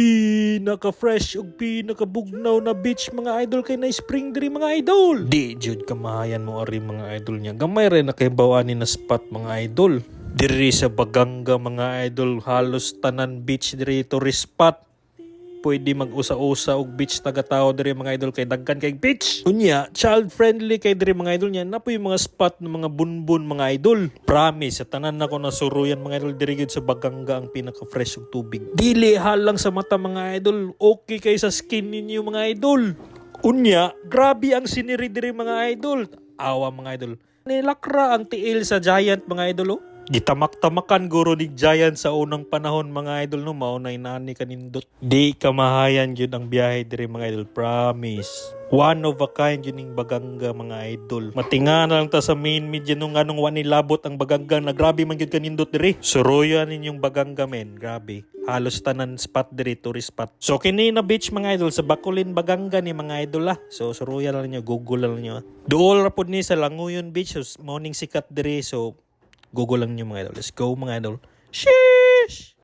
pinaka-fresh ug pinaka-bugnaw na beach mga idol kay na spring diri mga idol. Di jud kamahayan mo ari mga idol niya. Gamay rin na kay bawani na spot mga idol. Diri sa Baganga mga idol halos tanan beach diri tourist spot pwede mag-usa-usa og beach taga-tao diri mga idol kay dagkan kay beach. Unya, child friendly kay diri mga idol niya. Napoy mga spot ng mga bunbun mga idol. Promise, sa tanan nako na suruyan mga idol diri gyud sa Baganga ang pinaka-fresh og tubig. Dili halang sa mata mga idol. Okay kay sa skin ninyo mga idol. Unya, grabe ang siniri diri mga idol. Awa mga idol. Nilakra ang tiil sa giant mga idol oh. Gitamak-tamakan guro ni Giant sa unang panahon mga idol no mao na inani kanindot. Di kamahayan yun ang biyahe diri mga idol, promise. One of a kind yun yung baganga mga idol. Matinga na lang ta sa main media nung anong wani labot ang baganga na grabe man yun kanindot diri. Suruyan ninyong baganga men, grabe. Halos tanan spot diri, tourist spot. So kini na beach mga idol sa Bacolin Baganga ni mga idol ah. So suruyan lang niyo, google lang niyo. Duol ra pud ni sa Languyon Beach, so morning sikat diri so Google lang nyo mga idol. Let's go mga idol. Sheesh!